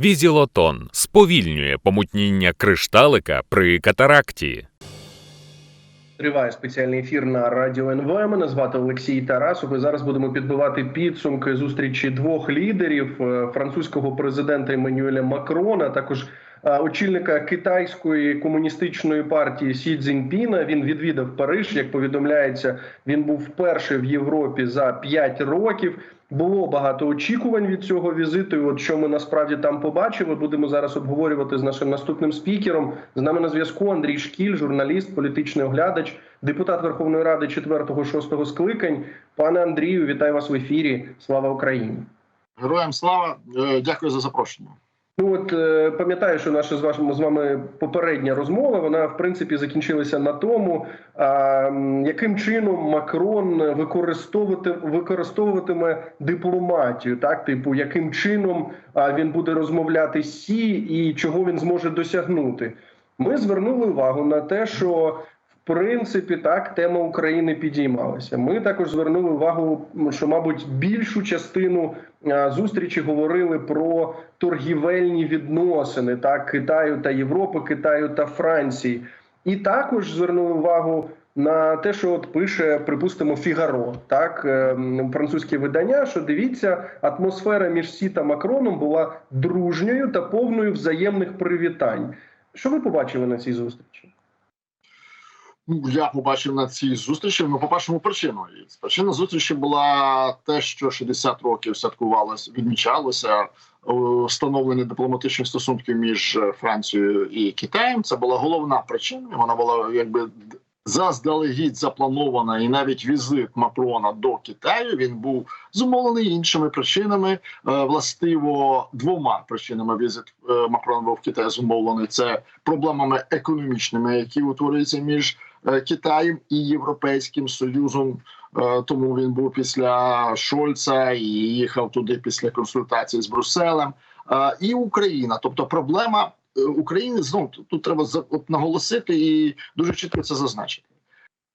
Візілотон сповільнює помутніння кришталика при катаракті. Триває спеціальний ефір на радіо НВ. Мене звати Олексій Тарасов. І зараз будемо підбивати підсумки зустрічі двох лідерів е, французького президента Еммануеля Макрона, також очільника китайської комуністичної партії Сі Цзіньпіна. Він відвідав Париж. Як повідомляється, він був вперше в Європі за 5 років. Було багато очікувань від цього візиту. і От що ми насправді там побачили, будемо зараз обговорювати з нашим наступним спікером. З нами на зв'язку Андрій Шкіль, журналіст, політичний оглядач, депутат Верховної Ради 4-6 скликань. Пане Андрію, вітаю вас в ефірі. Слава Україні! Героям слава, Е, дякую за запрошення. Ну от е, пам'ятаю, що наша з вашим з вами попередня розмова вона в принципі закінчилася на тому, а, яким чином Макрон використовувати використовуватиме дипломатію, так типу, яким чином він буде розмовляти Сі і чого він зможе досягнути. Ми звернули увагу на те, що принципі так тема України підіймалася. Ми також звернули увагу, що мабуть більшу частину зустрічі говорили про торгівельні відносини так Китаю та Європи, Китаю та Франції, і також звернули увагу на те, що от пише, припустимо, Фігаро, так ем, французьке видання. Що дивіться, атмосфера між Сі та Макроном була дружньою та повною взаємних привітань. Що ви побачили на цій зустрічі? Ну, Я побачив на цій зустрічі. Ну, по першому причину І причина зустрічі була те, що 60 років святкувалося, відмічалося е, встановлення дипломатичних стосунків між Францією і Китаєм. Це була головна причина. Вона була якби заздалегідь запланована, і навіть візит Макрона до Китаю він був зумовлений іншими причинами. Е, Властиво двома причинами візит е, Макрона був в Китай зумовлений. Це проблемами економічними, які утворюються між Китаєм і Європейським Союзом. Е, Тому він був після Шольца і їхав туди після консультацій з Брюсселем. Е, І Україна, тобто проблема е, України знову тут, треба наголосити і дуже чітко це зазначити.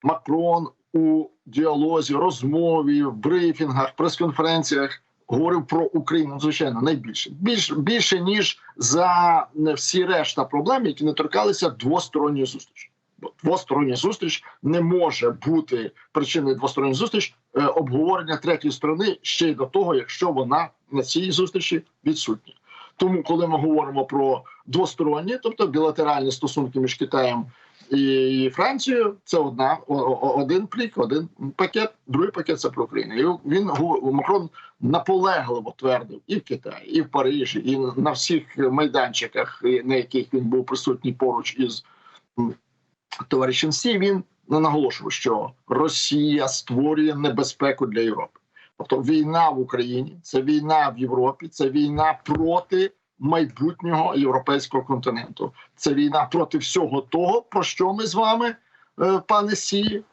Макрон у діалозі, розмові, брифінгах, прес-конференціях говорив про Україну, звичайно, найбільше більше більше ніж за е, всі решта проблем, які не торкалися двосторонньої зустрічі. Двостороння зустріч не може бути причиною двосторонньої зустріч е, обговорення третьої сторони ще й до того, якщо вона на цій зустрічі відсутня. Тому, коли ми говоримо про двосторонні, тобто білатеральні стосунки між Китаєм і Францією, це одна один плік, один пакет. Другий пакет це про Україну. І він Макрон наполегливо твердив і в Китаї, і в Парижі, і на всіх майданчиках, на яких він був присутній поруч із товаришем Сі. Він наголошував, що Росія створює небезпеку для Європи. Тобто війна в Україні це війна в Європі, це війна проти майбутнього європейського континенту. Це війна проти всього того, про що ми з вами, е, пане Сі,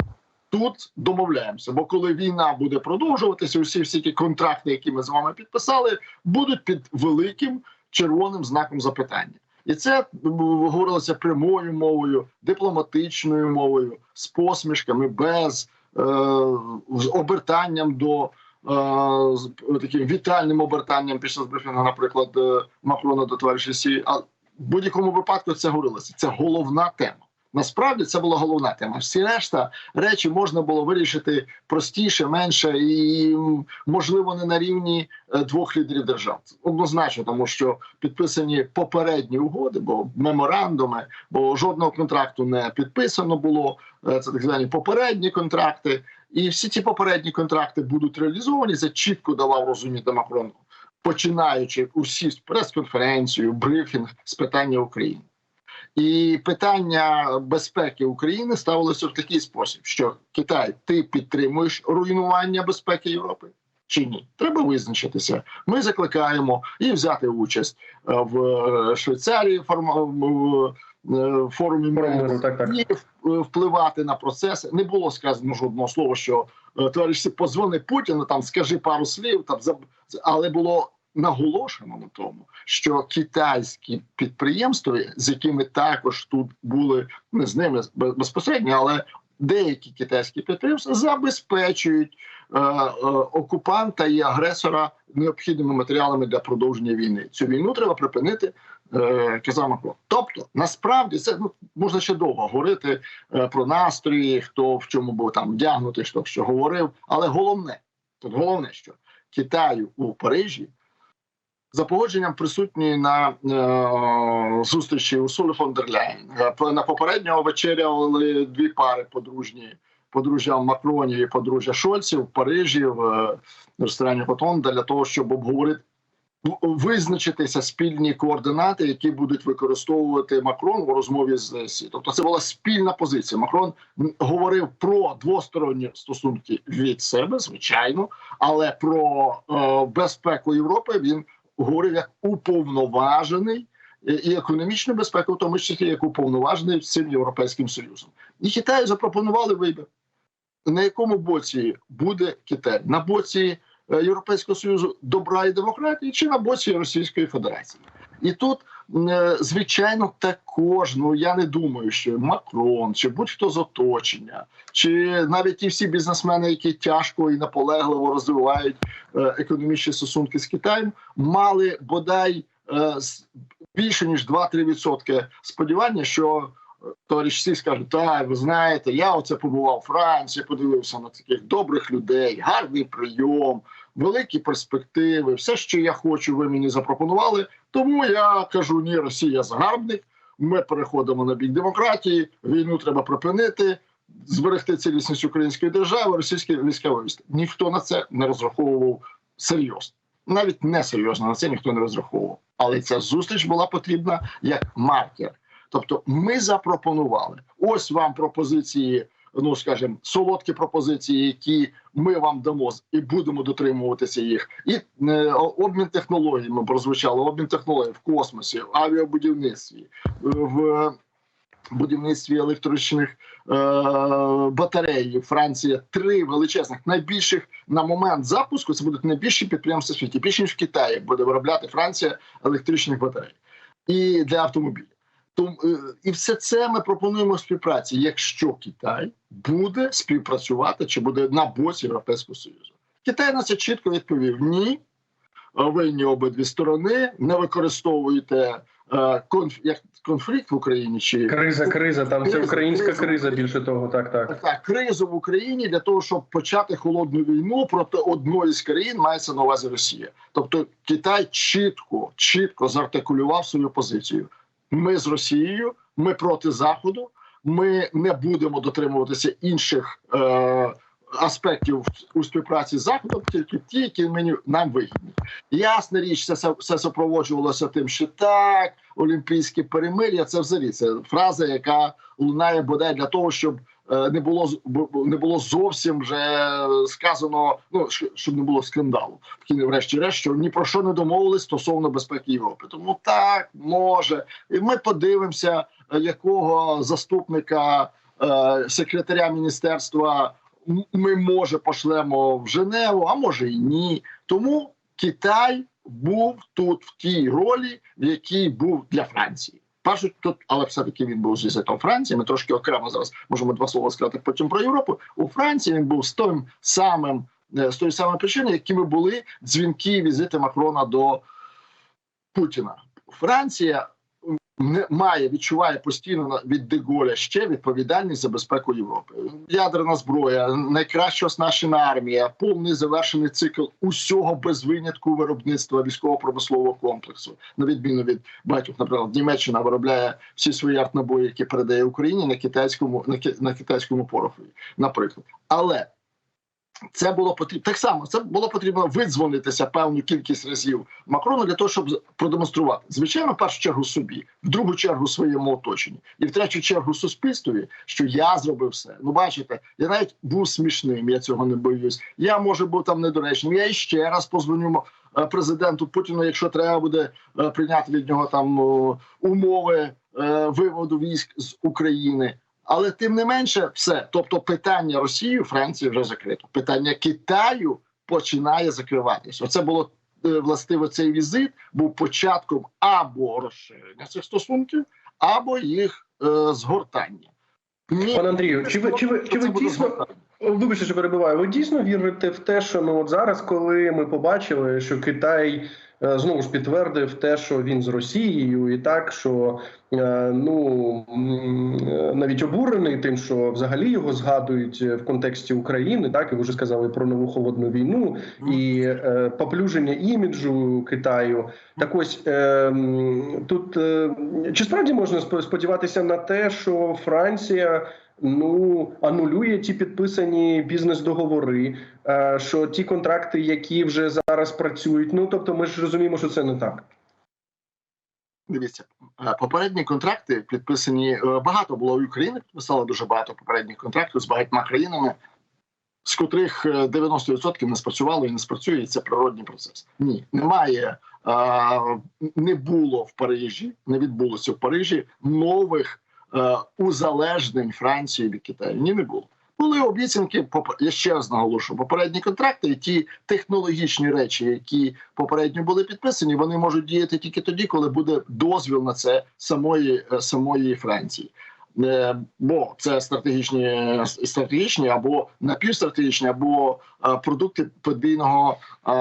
тут домовляємося. Бо коли війна буде продовжуватися, усі всі ті контракти, які ми з вами підписали, будуть під великим червоним знаком запитання. І це говорилося прямою мовою, дипломатичною мовою, з посмішками, без е, з обертанням до е, з таким вітальним обертанням після збрифінгу, наприклад, е, Макрона до товариша Сі. А в будь-якому випадку це говорилося. Це головна тема. Насправді це була головна тема. Всі решта речі можна було вирішити простіше, менше і можливо не на рівні е, двох лідерів держав. Однозначно, тому що підписані попередні угоди, бо меморандуми, бо жодного контракту не підписано було. Е, Це так звані попередні контракти, і всі ці попередні контракти будуть реалізовані. Це чітко давав розуміти Макрону, починаючи усі прес-конференцію, брифінг з питання України. І питання безпеки України ставилося в такий спосіб, що Китай, ти підтримуєш руйнування безпеки Європи чи ні? Треба визначитися. Ми закликаємо і взяти участь е, в е, Швейцарії в е, форумі миру, так, так. і впливати на процеси. Не було сказано жодного слова, що е, товариш, позвони Путіну, там скажи пару слів, там але було наголошено на тому, що китайські підприємства, з якими також тут були не з ними без- безпосередньо, але деякі китайські підприємства забезпечують е, окупанта і агресора необхідними матеріалами для продовження війни. Цю війну треба припинити. е, Казав Макрон. Тобто, насправді це ну можна ще довго говорити е, про настрої, хто в чому був там вдягнутий, хто що говорив. Але головне, тут головне, що Китаю у Парижі за погодженням присутні на е, зустрічі Урсули фон дер Ляєн. Е, На попереднього вечеряли дві пари подружні. Подружжя Макронів і подружжя Шольців в Парижі в е, ресторані Готон для того, щоб обговорити визначитися спільні координати, які будуть використовувати Макрон у розмові з ЗСІ. Тобто, це була спільна позиція. Макрон говорив про двосторонні стосунки від себе, звичайно, але про е, безпеку Європи він говорив як уповноважений і- і економічну безпеку, в тому числі як уповноважений цим європейським союзом. І Китаю запропонували вибір, на якому боці буде Китай на боці е, Європейського союзу добра і демократії, чи на боці Російської Федерації. І тут, е, звичайно, також ну я не думаю, що Макрон чи будь-хто з оточення, чи навіть ті всі бізнесмени, які тяжко і наполегливо розвивають е, економічні стосунки з Китаєм, мали бодай е, більше ніж 2-3% сподівання, що е, товариш Сі скаже, так, ви знаєте, я оце побував у Франції, подивився на таких добрих людей, гарний прийом, великі перспективи, все, що я хочу, ви мені запропонували. Тому я кажу: ні, Росія загарбник. Ми переходимо на бік демократії. Війну треба припинити, зберегти цілісність української держави, російські війська вивести. Ніхто на це не розраховував серйозно. Навіть не серйозно на це ніхто не розраховував. Але ця зустріч була потрібна як маркер. Тобто, ми запропонували ось вам пропозиції. Ну, скажімо, солодкі пропозиції, які ми вам дамо і будемо дотримуватися їх, і е, обмін технологіями прозвучало, обмін технологій в космосі, в авіабудівництві, в будівництві електричних е, батарей. Франція три величезних, найбільших на момент запуску. Це будуть найбільші підприємства світі. Більше ніж в Китаї буде виробляти Франція електричних батарей і для автомобілів. Е, і все це ми пропонуємо в співпраці, якщо Китай буде співпрацювати чи буде на боці Європейського Союзу. Китай на це чітко відповів: ні, винні обидві сторони, не використовуєте е, конф, як конфлікт в Україні чи Криза, криза, там це українська криза. криза. Більше того, так, так. так, кризу в Україні для того, щоб почати холодну війну проти одної з країн, мається на увазі Росія. Тобто Китай чітко, чітко зартикулював свою позицію. Ми з Росією, ми проти Заходу. Ми не будемо дотримуватися інших е, аспектів у співпраці з Заходом, тільки ті, які мені нам вигідні. Ясна річ, це все- супроводжувалося тим, що так, олімпійське перемир'я це взагалі це фраза, яка лунає бодай для того, щоб не було не було зовсім вже сказано, ну щоб не було скандалу. Втім, врешті-решт, що ні про що не домовились стосовно безпеки Європи. Тому так може, і ми подивимося, е, якого заступника е, секретаря міністерства ми може пошлемо в Женеву, а може і ні. Тому Китай був тут в тій ролі, в якій був для Франції. Перше тут, але все-таки він був з візитом Франції. Ми трошки окремо зараз можемо два слова сказати потім про Європу. У Франції він був з тим самим е, з тої самої причини, якими були дзвінки візити Макрона до Путіна. Франція не має відчуває постійно від Деголя ще відповідальність за безпеку Європи. Ядерна зброя, найкраще оснащена армія, повний завершений цикл усього без винятку виробництва військово-промислового комплексу, на відміну від багатьох, наприклад, Німеччина виробляє всі свої артнабої, які передає Україні на китайському на, на китайському порохові, наприклад. Але це було потрібно так само. Це було потрібно видзвонитися певну кількість разів Макрону для того, щоб продемонструвати звичайно, в першу чергу собі, в другу чергу своєму оточенні, і в третю чергу суспільствові, що я зробив все. Ну, бачите, я навіть був смішним. Я цього не боюсь. Я може був там недоречним. Я іще раз позвоню е, президенту Путіну, якщо треба буде е, прийняти від нього там умови е, виводу військ з України. Але тим не менше, все. Тобто, питання Росії, Франції вже закрито. Питання Китаю починає закриватися. Оце було е, властиво цей візит був початком або розширення цих стосунків, або їх е, згортання. Ні, Пане Андрію, чи ви чи ви чи ви дійсно. Вибачте, що перебиваю. Ви дійсно вірите в те, що ну от зараз, коли ми побачили, що Китай знову ж підтвердив те, що він з Росією, і так що е, ну е, навіть обурений тим, що взагалі його згадують в контексті України, так і ви вже сказали про нову холодну війну і е, поплюження іміджу Китаю. Так ось е, тут е, чи справді можна сподіватися на те, що Франція ну анулює ті підписані бізнес-договори, е, що ті контракти, які вже зараз працюють, ну тобто, ми ж розуміємо, що це не так. Дивіться, е, попередні контракти підписані е, багато було і Україна підписала дуже багато попередніх контрактів з багатьма країнами, з котрих е, 90% не спрацювало і не спрацює. і Це природній процес. Ні, немає, не було в Парижі, не відбулося в Парижі нових узалежнень Франції від Китаю. Ні, не було. Були обіцянки, я ще раз наголошу, попередні контракти і ті технологічні речі, які попередньо були підписані, вони можуть діяти тільки тоді, коли буде дозвіл на це самої, е, самої Франції. Е, Бо це стратегічні стратегічні або напівстратегічні, або е, продукти подвійного е,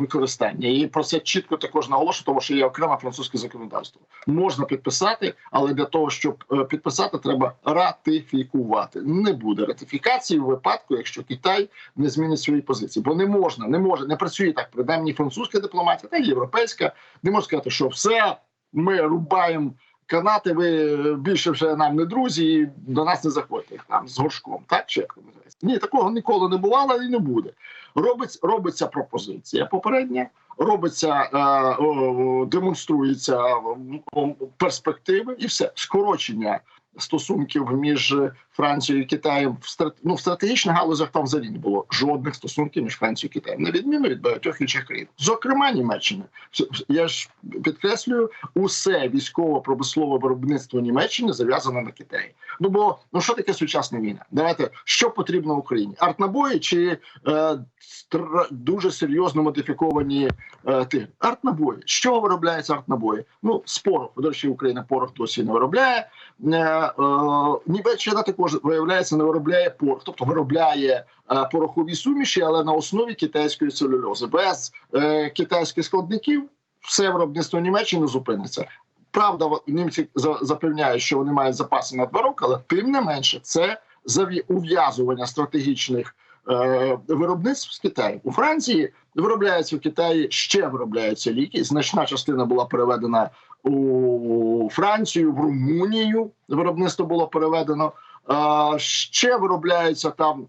використання. І про це чітко також наголошую, тому що є окреме французьке законодавство. Можна підписати, але для того, щоб підписати, треба ратифікувати. Не буде ратифікації в випадку, якщо Китай не змінить свої позиції, бо не можна, не може, не працює так. Принаймні французька дипломатія, та європейська, не може сказати, що все ми рубаємо. Канати, ви більше вже нам не друзі, і до нас не заходьте там з горшком. Так чи як називається? Ні, такого ніколи не бувало і не буде. Робиться, робиться пропозиція попередня, робиться, е, е, демонструється перспективи, і все скорочення стосунків між Францією Китаєм в страт... ну, в стратегічних галузях там взагалі не було жодних стосунків між Францією і Китаєм, на відміну від багатьох інших країн, зокрема Німеччини. Я ж підкреслюю, усе військово-промислове виробництво Німеччини зав'язано на Китаї. Ну бо ну що таке сучасна війна? Давайте що потрібно Україні? Артнабої чи е, стра- дуже серйозно модифіковані е, ти артнабої? З чого виробляються артнабої? Ну з пороху. До речі, Україна порох досі не виробляє. Е, е, Німеччина також виявляється, не виробляє порох, тобто виробляє е, порохові суміші, але на основі китайської целюльози. Без е, китайських складників все виробництво Німеччини зупиниться. Правда, німці запевняють, що вони мають запаси на два роки, але тим не менше це ув'язування стратегічних е, виробництв з Китаю. У Франції виробляються в Китаї ще виробляються ліки. Значна частина була переведена у Францію, в Румунію. Виробництво було переведено. Ще виробляються там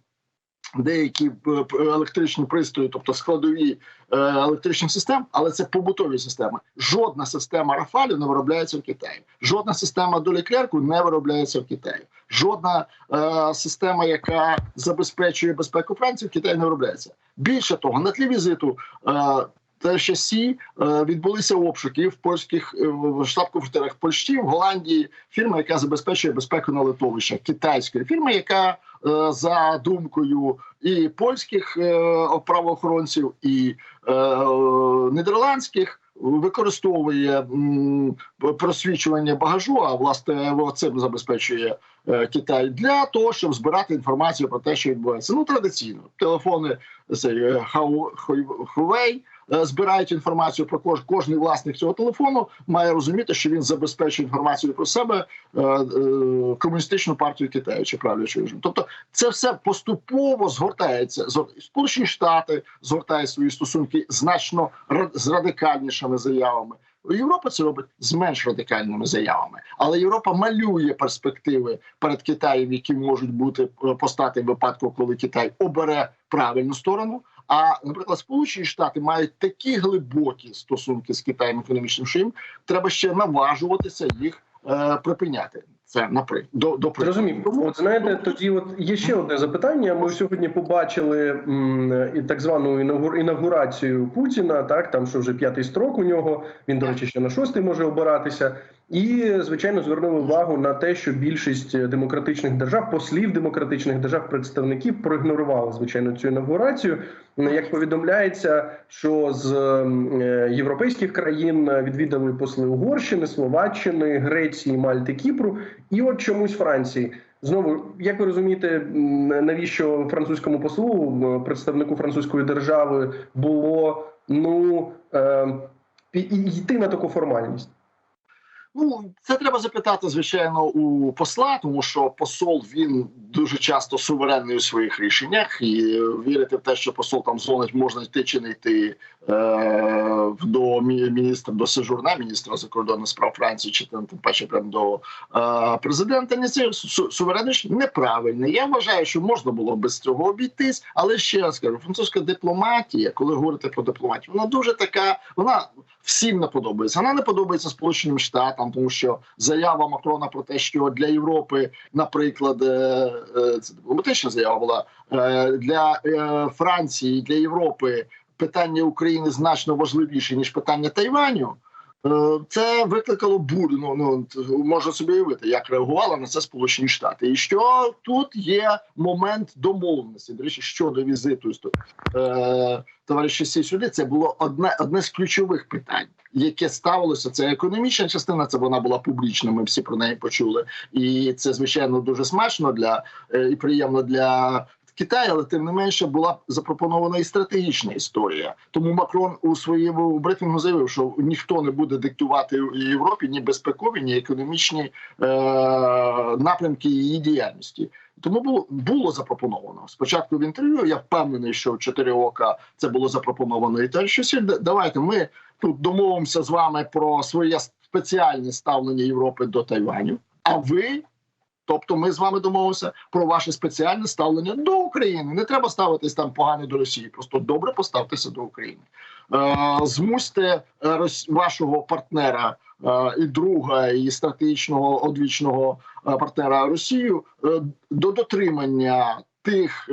деякі е, електричні пристрої, тобто складові е, електричних систем, але це побутові системи. Жодна система Рафалю не виробляється в Китаї. Жодна система доліклерку не виробляється в Китаї. Жодна е, система, яка забезпечує безпеку Франції, в Китаї не виробляється. Більше того, на тлі візиту. Е, та ще сі е, відбулися обшуки в польських е, штаб-квартирах Польщі, в Голландії. Фірма, яка забезпечує безпеку на литовищах, китайської фірма, яка е, за думкою і польських правоохоронців, і нідерландських використовує просвічування багажу, а власне цим забезпечує Китай для того, щоб збирати інформацію про те, що відбувається. Ну традиційно телефони цей Huawei, збирають інформацію про кож, кожний власник цього телефону має розуміти, що він забезпечує інформацію про себе е, е, комуністичну партію Китаю чи правлячу режим. Тобто це все поступово згортається. Згор- Сполучені Штати згортають свої стосунки значно з радикальнішими заявами. Європа це робить з менш радикальними заявами, але Європа малює перспективи перед Китаєм, які можуть бути е, постати в випадку, коли Китай обере правильну сторону. А наприклад, Сполучені Штати мають такі глибокі стосунки з Китаєм економічним, що їм треба ще наважуватися їх е, припиняти. Це наприклад до, до прикладу. От знаєте, тоді от є ще одне запитання. Ми сьогодні побачили м, і так звану інаугур- інаугурацію Путіна. Так там що вже п'ятий строк у нього. Він, до речі, ще на шостий може обиратися. І звичайно звернули увагу на те, що більшість демократичних держав, послів демократичних держав, представників проігнорували звичайно цю інаугурацію. Як повідомляється, що з е, європейських країн відвідали посли Угорщини, Словаччини, Греції, Мальти, Кіпру, і от чомусь Франції. Знову, як ви розумієте, навіщо французькому послу, представнику французької держави, було ну е, і- йти на таку формальність? Ну, це треба запитати, звичайно, у посла, тому що посол він дуже часто суверенний у своїх рішеннях, і вірити в те, що посол там дзвонить, можна йти чи не йти е, до мі- міністра до сежурна, міністра закордонних справ Франції, чи там тим паче прямо до е, президента. Не це су- суверенність неправильне. Я вважаю, що можна було без цього обійтись, але ще раз кажу, французька дипломатія, коли говорити про дипломатію, вона дуже така, вона всім не подобається. Вона не подобається Сполученим Штатам, тому що заява Макрона про те, що для Європи, наприклад, е, е, це дипломатична заява була е, для Франції, для Європи питання України значно важливіше ніж питання Тайваню. Е, Це викликало бурю. Ну, ну можна собі уявити, як реагували на це Сполучені Штати, і що тут є момент домовленості. До речі, щодо візиту е, товариша Сі сюди, це було одне одне з ключових питань, яке ставилося. Це економічна частина. Це вона була публічна. Ми всі про неї почули, і це звичайно дуже смачно для е, і приємно для. Китаю, але тим не менше була запропонована і стратегічна історія. Тому Макрон у своєму брифінгу заявив, що ніхто не буде диктувати Європі ні безпекові, ні економічні е- напрямки її діяльності. Тому було було запропоновано спочатку в інтерв'ю. Я впевнений, що в чотири ока це було запропоновано. І те, що давайте ми тут домовимося з вами про своє спеціальне ставлення Європи до Тайваню. А ви, тобто, ми з вами домовимося про ваше спеціальне ставлення до України. Не треба ставитись там погано до Росії, просто добре поставтеся до України. Е, змусьте е, вашого партнера е, і друга, і стратегічного одвічного партнера Росію до дотримання тих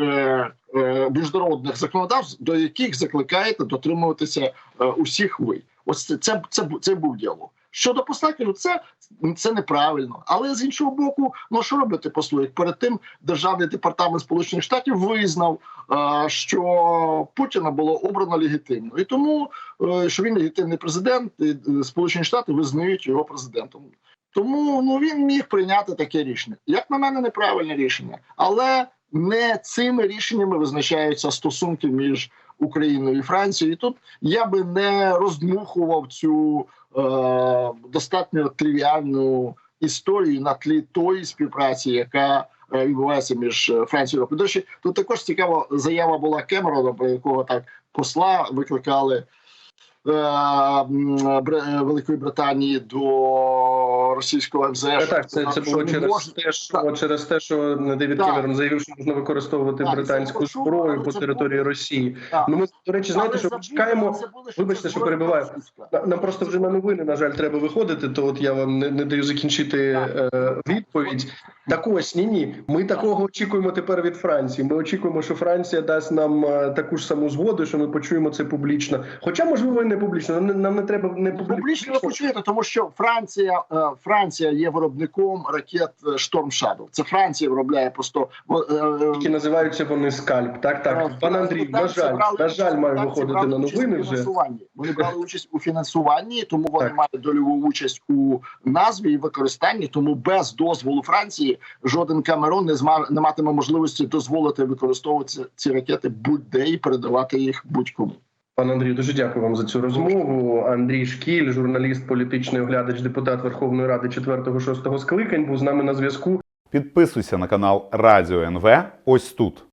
міжнародних законодавств, до яких закликаєте дотримуватися усіх ви. Ось це, це, це, це був діалог. Щодо посла, це, це неправильно. Але з іншого боку, ну що робити послу? Перед тим державний департамент Сполучених Штатів визнав, що Путіна було обрано легітимно, і тому е, що він легітимний президент, і е, Сполучені Штати визнають його президентом. Тому ну він міг прийняти таке рішення. Як на мене, неправильне рішення, але не цими рішеннями визначаються стосунки між Україною і Францією. І тут я би не роздмухував цю достатньо тривіальну історію на тлі тої співпраці, яка е, відбувається між е, Францією і. До речі, тут також цікава заява була Кемерона, про якого так посла викликали. Е, Великої Британії до російського МЗС. Так, так, це, це було через можна- те, що через те, що Девід Так. Кемерон заявив, що можна використовувати Так, британську зброю по території було- Росії. Так. Ну ми до речі, знаєте, що чекаємо. Вибачте, що перебиваю. Нам просто вже на новини, на жаль, треба виходити. То от я вам не, не даю закінчити е, відповідь. Так ось ні, ні. Ми такого очікуємо тепер від Франції. Ми очікуємо, що Франція дасть нам е, таку ж саму згоду, що ми почуємо це публічно. Хоча, можливо, і не публічно. Нам не, нам не треба не публічно. Публічно ви почуєте, тому що Франція, е, Франція є виробником ракет е, Шторм Shadow. Це Франція виробляє просто е, е, які називаються вони скальп. Так, так. Е, Пан Андрій, на жаль, на жаль, маю виходити на новини вже. Вони брали участь у фінансуванні, тому вони Так. мають дольову участь у назві і використанні. Тому без дозволу Франції жоден Камерон не зма не матиме можливості дозволити використовувати ці ракети будь-де і передавати їх будь-кому. Пан Андрію, дуже дякую вам за цю розмову. Андрій Шкіль, журналіст, політичний оглядач, депутат Верховної Ради 4-6 скликань, був з нами на зв'язку. Підписуйся на канал Радіо НВ ось тут.